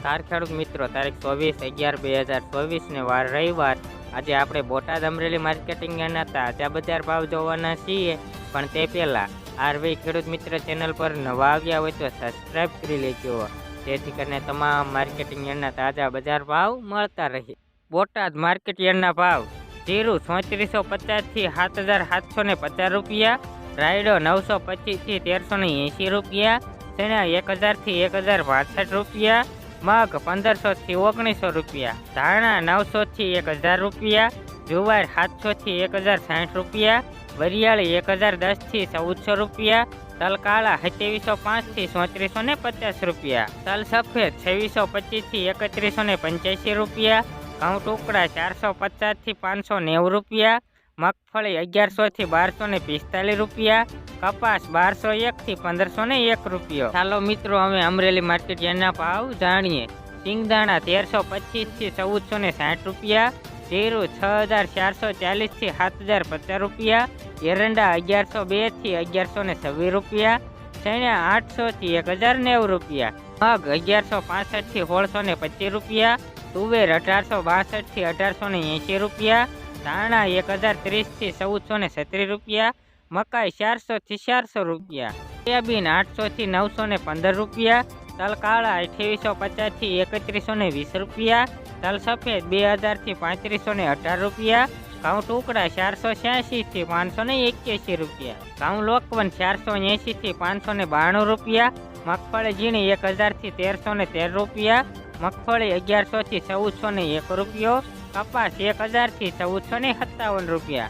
નમસ્કાર ખેડૂત મિત્રો, તારીખ ચોવીસ અગિયાર બે હજાર ચોવીસને વાર રવિવાર. આજે આપણે બોટાદ અમરેલી માર્કેટિંગ હતા. તાજા બજાર ભાવ જોવાના છીએ. પણ તે પહેલાં આરવી ખેડૂત મિત્ર ચેનલ પર નવા આવ્યા હોય તો સબસ્ક્રાઈબ કરી લેજો. જેથી કરીને તમામ માર્કેટિંગ યાર્ડના તાજા બજાર ભાવ મળતા રહે. બોટાદ માર્કેટ યાર્ડના ભાવ જીરું ચોત્રીસો પચાસથી સાત હજાર સાતસો ને પચાસ રૂપિયા, રાયડો નવસો પચીસથી તેરસો ને એંશી રૂપિયા, ચણા એક હજારથી એક હજાર બાસઠ રૂપિયા મગ પંદરસોથી ઓગણીસો રૂપિયા, ધાણા નવસોથી એક હજાર રૂપિયા, જુવાર સાતસોથી એક હજાર સાઠ રૂપિયા, વરિયાળી એક હજાર દસથી ચૌદસો રૂપિયા તલ કાળા સત્યાવીસો પાંચથી ચોત્રીસો ને પચાસ રૂપિયા તલ સફેદ છવ્વીસો પચીસથી એકત્રીસો ને પંચ્યાસી રૂપિયા, ઘઉં ટુકડા ચારસો પચાસથી પાંચસો નેવું રૂપિયા મગફળી અગિયારસોથી બારસો ને પિસ્તાલીસ રૂપિયા, કપાસ બારસો એકથી પંદરસો ને એક રૂપિયો. ચાલો મિત્રો અમે અમરેલી માર્કેટ યાર્ડના ભાવ જાણીએ. સિંગદાણા તેરસો પચીસથી ચૌદસો ને સાઠ રૂપિયા, જીરું છ હજાર ચારસો ચાલીસથી સાત હજાર પચાસ રૂપિયા, એરંડા અગિયારસો બેથી અગિયારસો ને છવ્વીસ રૂપિયા, ચણા આઠસોથી એક હજાર નેવું રૂપિયા, મગ અગિયારસો પાસઠથી સોળસો ને પચીસ રૂપિયા, તુવેર અઢારસો બાસઠથી અઢારસો ને એંશી રૂપિયા ધાણા એક હજાર ત્રીસથી ચૌદસો ને છત્રીસ રૂપિયા, મકાઈ ચારસોથી ચારસો રૂપિયા, સોયાબીન આઠસોથી નવસો ને પંદર રૂપિયા તલ કાળા અઠ્યાવીસો પચાસથી એકત્રીસો ને વીસ રૂપિયા તલ સફેદ બે હજારથી પાંત્રીસો ને અઢાર રૂપિયા, ઘઉં ટુકડા ચારસો છ્યાસીથી પાંચસો ને એક્યાસી રૂપિયા, ઘઉં લોકવન ચારસો એંશીથી પાંચસો ને બાણું રૂપિયા, મગફળી ઝીણી એક હજારથી તેરસો ને તેર રૂપિયા મગફળી અગિયારસોથી ચૌદસો ને એક રૂપિયો કપાસ એક હજારથી ચૌદસો ને સત્તાવન રૂપિયા.